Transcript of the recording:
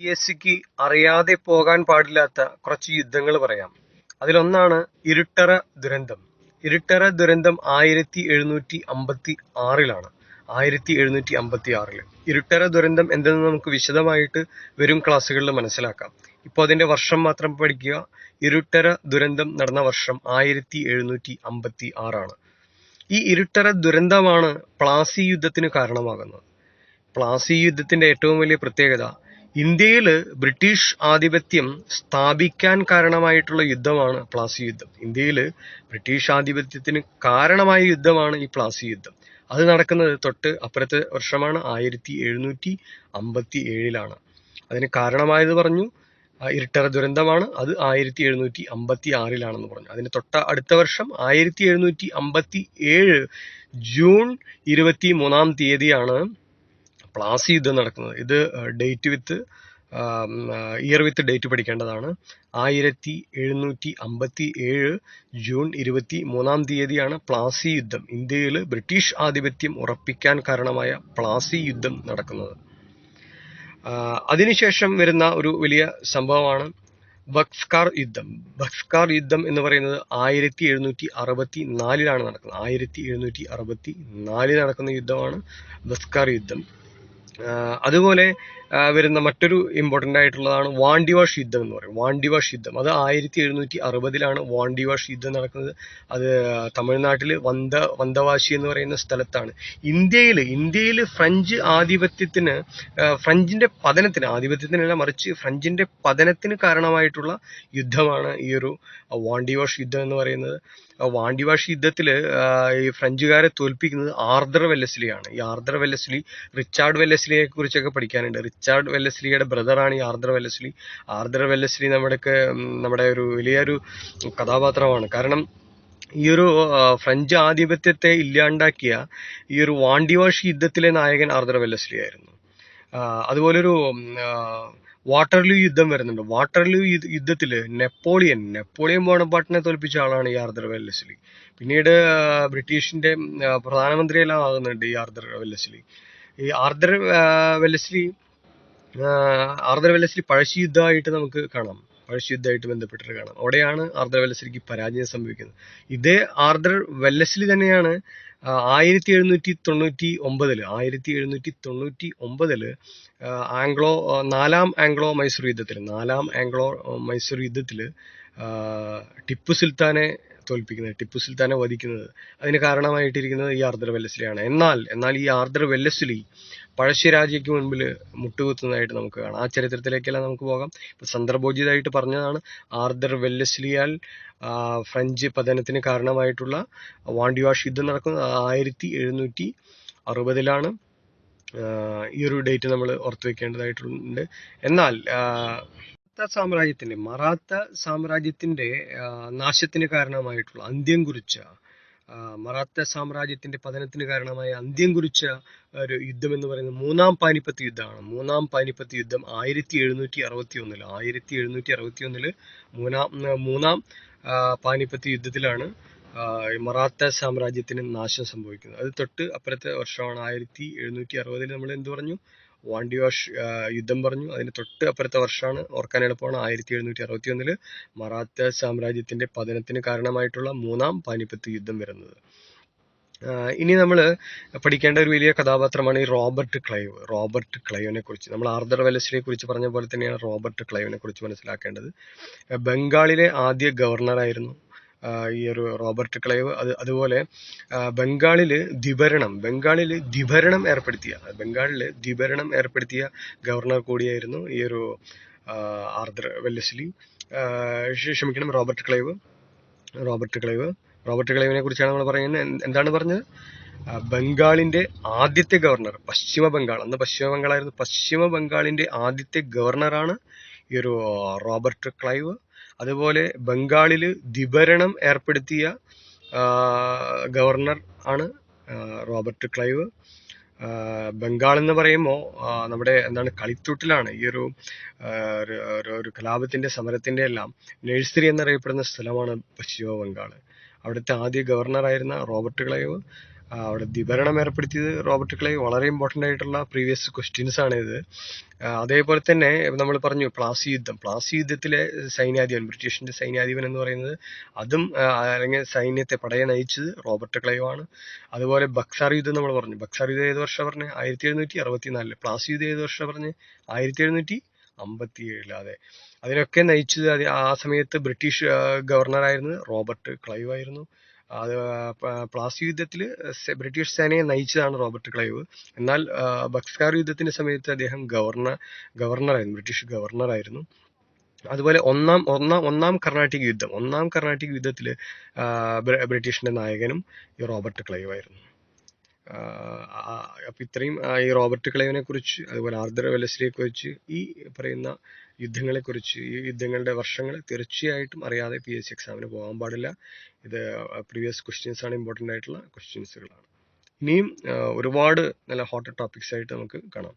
P S സിക്ക് അറിയാതെ പോകാൻ പാടില്ലാത്ത കുറച്ച് യുദ്ധങ്ങൾ പറയാം. അതിലൊന്നാണ് ഇരുട്ടറ ദുരന്തം. ഇരുട്ടറ ദുരന്തം ആയിരത്തി എഴുന്നൂറ്റി അമ്പത്തി ആറിലാണ് ആയിരത്തി എഴുന്നൂറ്റി അമ്പത്തി ആറിൽ ഇരുട്ടറ ദുരന്തം എന്തെന്ന് നമുക്ക് വിശദമായിട്ട് വരും ക്ലാസ്സുകളിൽ മനസ്സിലാക്കാം. ഇപ്പോൾ അതിന്റെ വർഷം മാത്രം പഠിക്കുക. ഇരുട്ടറ ദുരന്തം നടന്ന വർഷം ആയിരത്തി എഴുന്നൂറ്റി അമ്പത്തി ആറാണ് ഈ ഇരുട്ടറ ദുരന്തമാണ് പ്ലാസി യുദ്ധത്തിന് കാരണമാകുന്നത്. പ്ലാസി യുദ്ധത്തിന്റെ ഏറ്റവും വലിയ പ്രത്യേകത ഇന്ത്യയിൽ ബ്രിട്ടീഷ് ആധിപത്യം സ്ഥാപിക്കാൻ കാരണമായിട്ടുള്ള യുദ്ധമാണ് പ്ലാസി യുദ്ധം. ഇന്ത്യയിൽ ബ്രിട്ടീഷ് ആധിപത്യത്തിന് കാരണമായ യുദ്ധമാണ് ഈ പ്ലാസി യുദ്ധം. അത് നടക്കുന്നത് തൊട്ട് അപ്പുറത്തെ വർഷമാണ് ആയിരത്തി എഴുന്നൂറ്റി അമ്പത്തി ഏഴിലാണ് അതിന് കാരണമായത് പറഞ്ഞു ഇരിട്ടറ ദുരന്തമാണ്. അത് ആയിരത്തി എഴുന്നൂറ്റി അമ്പത്തി ആറിലാണെന്ന് പറഞ്ഞു. അതിന് തൊട്ട അടുത്ത വർഷം ആയിരത്തി എഴുന്നൂറ്റി അമ്പത്തി ഏഴ് ജൂൺ ഇരുപത്തി മൂന്നാം തീയതിയാണ് പ്ലാസി യുദ്ധം നടക്കുന്നത്. ഇത് date with year with date പഠിക്കേണ്ടതാണ്. ആയിരത്തി എഴുന്നൂറ്റി അമ്പത്തി ഏഴ് ജൂൺ ഇരുപത്തി മൂന്നാം തീയതിയാണ് പ്ലാസി യുദ്ധം. ഇന്ത്യയിൽ ബ്രിട്ടീഷ് ആധിപത്യം ഉറപ്പിക്കാൻ കാരണമായ പ്ലാസി യുദ്ധം നടക്കുന്നത്. അതിനുശേഷം വരുന്ന ഒരു വലിയ സംഭവമാണ് ബക്സ്കാർ യുദ്ധം. ബക്സ്കാർ യുദ്ധം എന്ന് പറയുന്നത് ആയിരത്തി എഴുന്നൂറ്റി അറുപത്തി നാലിലാണ് നടക്കുന്നത്. ആയിരത്തി എഴുന്നൂറ്റി അറുപത്തി നാലിൽ നടക്കുന്ന യുദ്ധമാണ് ബക്സ്കാർ യുദ്ധം. അതുപോലെ വരുന്ന മറ്റൊരു ഇമ്പോർട്ടന്റ് ആയിട്ടുള്ളതാണ് വാണ്ടിവാഷ് യുദ്ധം എന്ന് പറയും വാണ്ടിവാഷ് യുദ്ധം അത് ആയിരത്തി എഴുന്നൂറ്റി അറുപതിലാണ് വാണ്ടിവാഷ് യുദ്ധം നടക്കുന്നത്. അത് തമിഴ്നാട്ടിൽ വന്ത വന്തവാശി എന്ന് പറയുന്ന സ്ഥലത്താണ്. ഇന്ത്യയിൽ ഇന്ത്യയിൽ ഫ്രഞ്ച് ആധിപത്യത്തിന് ഫ്രഞ്ചിന്റെ പതനത്തിന് ആധിപത്യത്തിനല്ല മറിച്ച് ഫ്രഞ്ചിന്റെ പതനത്തിന് കാരണമായിട്ടുള്ള യുദ്ധമാണ് ഈ ഒരു വാണ്ടിവാഷ് യുദ്ധം എന്ന് പറയുന്നത്. വാണ്ടിവാഷ് യുദ്ധത്തിൽ ഈ ഫ്രഞ്ചുകാരെ തോൽപ്പിക്കുന്നത് ആർദ്ര വെല്ലസ്ലിയാണ്. ഈ ആർദ്ര വെല്ലസ്ലി റിച്ചാർഡ് വെല്ലസ്ലിയെ കുറിച്ചൊക്കെ പഠിക്കാനുണ്ട്. റിച്ചാർഡ് വെല്ലസ്ലിയുടെ ബ്രദറാണ് ഈ ആർദ്ര വെല്ലസ്ലി ആർദ്ര വെല്ലസ്ലി നമ്മുടെയൊക്കെ നമ്മുടെ ഒരു വലിയൊരു കഥാപാത്രമാണ്. കാരണം ഈ ഒരു ഫ്രഞ്ച് ആധിപത്യത്തെ ഇല്ലാണ്ടാക്കിയ ഈ ഒരു വാണ്ടിവാഷ് യുദ്ധത്തിലെ നായകൻ ആർദ്ര വെല്ലസ്ലി ആയിരുന്നു. അതുപോലൊരു വാട്ടർലൂ യുദ്ധം വരുന്നുണ്ട്. വാട്ടർലൂ യുദ്ധത്തിൽ നെപ്പോളിയൻ നെപ്പോളിയൻ ബോണപ്പാട്ടിനെ തോൽപ്പിച്ച ആളാണ് ഈ ആർദർ വെല്ലസ്ലി പിന്നീട് ബ്രിട്ടീഷിന്റെ പ്രധാനമന്ത്രിയെല്ലാം ആകുന്നുണ്ട് ഈ ആർദർ വെല്ലസ്ലി ഈ ആർദർ വെല്ലസ്ലി ആ, ആർദർ വെല്ലസ്ലി പഴശ്ശി യുദ്ധമായിട്ട് നമുക്ക് കാണാം. പഴശ്ശി യുദ്ധമായിട്ട് ബന്ധപ്പെട്ടിട്ട് കാണാം. അവിടെയാണ് ആർദർ വെല്ലസ്ലിക്ക് പരാജയം സംഭവിക്കുന്നത്. ഇതേ ആർദർ വെല്ലസ്ലി തന്നെയാണ് ആയിരത്തി എഴുന്നൂറ്റി തൊണ്ണൂറ്റി ഒമ്പതിൽ ആയിരത്തി എഴുന്നൂറ്റി തൊണ്ണൂറ്റി ഒമ്പതിൽ ആംഗ്ലോ നാലാം ആംഗ്ലോ മൈസൂർ യുദ്ധത്തിൽ നാലാം ആംഗ്ലോ മൈസൂർ യുദ്ധത്തിൽ ടിപ്പു സുൽത്താനെ തോൽപ്പിക്കുന്നത് ടിപ്പു സുൽത്താനെ വധിക്കുന്നത്. അതിന് കാരണമായിട്ടിരിക്കുന്നത് ഈ ആർദ്ര വെല്ലസ്ലിയാണ് എന്നാൽ എന്നാൽ ഈ ആർദ്ര വെല്ലസ്ലി പഴശ്ശിരാജയ്ക്ക് മുൻപിൽ മുട്ടുകുത്തുന്നതായിട്ട് നമുക്ക് കാണാം. ആ ചരിത്രത്തിലേക്കെല്ലാം നമുക്ക് പോകാം. ഇപ്പം സന്ദർഭോചിതമായിട്ട് പറഞ്ഞതാണ് ആർദർ വെല്ലസ്ലിയാൽ ഫ്രഞ്ച് പതനത്തിന് കാരണമായിട്ടുള്ള വാണ്ടിവാഷ് യുദ്ധം നടക്കുന്നത് ആയിരത്തി എഴുന്നൂറ്റി അറുപതിലാണ് ഈ ഒരു ഡേറ്റ് നമ്മൾ ഓർത്തു വെക്കേണ്ടതായിട്ടുണ്ട്. എന്നാൽ സാമ്രാജ്യത്തിന്റെ മറാത്ത സാമ്രാജ്യത്തിന്റെ നാശത്തിന് കാരണമായിട്ടുള്ള അന്ത്യം കുറിച്ച മറാത്ത സാമ്രാജ്യത്തിന്റെ പതനത്തിന് കാരണമായ അന്ത്യം കുറിച്ച ഒരു യുദ്ധം എന്ന് പറയുന്നത് മൂന്നാം പാനിപ്പത്ത് യുദ്ധമാണ്. മൂന്നാം പാനിപ്പത്ത് യുദ്ധം ആയിരത്തി എഴുന്നൂറ്റി അറുപത്തി ഒന്നിൽ ആയിരത്തി എഴുന്നൂറ്റി അറുപത്തി ഒന്നിൽ മൂന്നാം മൂന്നാം പാനിപ്പത്ത് യുദ്ധത്തിലാണ് മറാത്ത സാമ്രാജ്യത്തിന് നാശം സംഭവിക്കുന്നത്. അത് തൊട്ട് അപ്പുറത്തെ വർഷമാണ് ആയിരത്തി എഴുന്നൂറ്റി അറുപതിൽ നമ്മൾ എന്ത് പറഞ്ഞു? വാണ്ടിവാഷ് യുദ്ധം പറഞ്ഞു. അതിന് തൊട്ട് അപ്പുറത്തെ വർഷമാണ് ഓർക്കാൻ എളുപ്പമാണ്. ആയിരത്തി എഴുന്നൂറ്റി അറുപത്തി ഒന്നിൽ മറാത്ത സാമ്രാജ്യത്തിന്റെ പതനത്തിന് കാരണമായിട്ടുള്ള മൂന്നാം പാനിപ്പത്ത് യുദ്ധം വരുന്നത്. ഇനി നമ്മൾ പഠിക്കേണ്ട ഒരു വലിയ കഥാപാത്രമാണ് ഈ റോബർട്ട് ക്ലൈവ്. റോബർട്ട് ക്ലൈവിനെ കുറിച്ച്. നമ്മൾ ആർദർ വെലസിനെ കുറിച്ച് പറഞ്ഞ പോലെ തന്നെയാണ് റോബർട്ട് ക്ലൈവിനെ കുറിച്ച് മനസ്സിലാക്കേണ്ടത്. ബംഗാളിലെ ആദ്യ ഗവർണറായിരുന്നു ഈ ഒരു റോബർട്ട് ക്ലൈവ് അത് അതുപോലെ ബംഗാളിൽ ദ്വിഭരണം ബംഗാളിൽ ദ്വിഭരണം ഏർപ്പെടുത്തിയ ബംഗാളിൽ ദ്വിഭരണം ഏർപ്പെടുത്തിയ ഗവർണർ കൂടിയായിരുന്നു ഈ ഒരു ആഹ് ആർദർ വെല്ലസ്ലി ക്ഷമിക്കണം Robert Clive. Robert Clive. Robert ക്ലൈവിനെ കുറിച്ചാണ് നമ്മൾ പറയുന്നത്. എന്ത് എന്താണ് പറഞ്ഞത്? ബംഗാളിന്റെ ആദ്യത്തെ ഗവർണർ പശ്ചിമ ബംഗാൾ. അന്ന് പശ്ചിമ ബംഗാളായിരുന്നു പശ്ചിമ ബംഗാളിന്റെ ആദ്യത്തെ ഗവർണറാണ് ഈ ഒരു റോബർട്ട് ക്ലൈവ്. അതുപോലെ ബംഗാളിൽ ദ്വിഭരണം ഏർപ്പെടുത്തിയ ഗവർണർ ആണ് റോബർട്ട് ക്ലൈവ്. ബംഗാൾ എന്ന് പറയുമ്പോൾ നമ്മുടെ എന്താണ് കളിത്തൂട്ടിലാണ്. ഈ ഒരു ഒരു- കലാപത്തിന്റെ സമരത്തിന്റെ എല്ലാം നഴ്സറി എന്നറിയപ്പെടുന്ന സ്ഥലമാണ് പശ്ചിമ ബംഗാൾ അവിടുത്തെ ആദ്യ ഗവർണറായിരുന്ന റോബർട്ട് ക്ലൈവ്. അവിടെ ദ്വിഭരണം ഏർപ്പെടുത്തിയത് റോബർട്ട് ക്ലൈവ് വളരെ ഇമ്പോർട്ടന്റ് ആയിട്ടുള്ള പ്രീവിയസ് ക്വസ്റ്റ്യൻസ് ആണ് ഇത്. അതേപോലെ തന്നെ നമ്മൾ പറഞ്ഞു പ്ലാസി യുദ്ധം. പ്ലാസി യുദ്ധത്തിലെ സൈന്യാധിപൻ ബ്രിട്ടീഷിന്റെ സൈന്യാധിപൻ എന്ന് പറയുന്നത് അതും അല്ലെങ്കിൽ സൈന്യത്തെ പടയെ നയിച്ചത് റോബർട്ട് ക്ലൈവ് ആണ് അതുപോലെ ബക്സാർ യുദ്ധം നമ്മൾ പറഞ്ഞു. ബക്സാർ യുദ്ധം ഏത് വർഷം പറഞ്ഞ്? ആയിരത്തി എഴുന്നൂറ്റി അറുപത്തിനാലിൽ പ്ലാസി യുദ്ധം ഏത് വർഷം പറഞ്ഞ്? ആയിരത്തി എഴുന്നൂറ്റി അമ്പത്തി അതെ. അതിനൊക്കെ നയിച്ചത് ആ സമയത്ത് ബ്രിട്ടീഷ് ഗവർണറായിരുന്നത് റോബർട്ട് ക്ലൈവ് ആയിരുന്നു. അത് പ്ലാസി യുദ്ധത്തിൽ ബ്രിട്ടീഷ് സേനയെ നയിച്ചതാണ് റോബർട്ട് ക്ലൈവ്. എന്നാൽ ബക്സ്കാർ യുദ്ധത്തിന്റെ സമയത്ത് അദ്ദേഹം ഗവർണർ ഗവർണറായിരുന്നു ബ്രിട്ടീഷ് ഗവർണറായിരുന്നു. അതുപോലെ ഒന്നാം ഒന്നാം ഒന്നാം കർണാട്ടിക് യുദ്ധം ഒന്നാം കർണാട്ടിക് യുദ്ധത്തിൽ ബ്രിട്ടീഷിന്റെ നായകനും ഈ റോബർട്ട് ക്ലൈവ് ആയിരുന്നു. അപ്പൊ ഇത്രയും ഈ റോബർട്ട് ക്ലൈവിനെ കുറിച്ച് അതുപോലെ ആർദർ വെല്ലസ്ലിയെ കുറിച്ച് ഈ പറയുന്ന യുദ്ധങ്ങളെ കുറിച്ച് ഈ യുദ്ധങ്ങളുടെ വർഷങ്ങൾ തീർച്ചയായിട്ടും അറിയാതെ പി എസ് സി എക്സാമിന് പോകാൻ പാടില്ല. ഇത് പ്രീവിയസ് ക്വസ്റ്റ്യൻസ് ആണ് ഇമ്പോർട്ടന്റ് ആയിട്ടുള്ള ക്വസ്റ്റ്യൻസുകളാണ് ഇനിയും ഒരുപാട് നല്ല ഹോട്ട് ടോപ്പിക്സ് ആയിട്ട് നമുക്ക് കാണാം.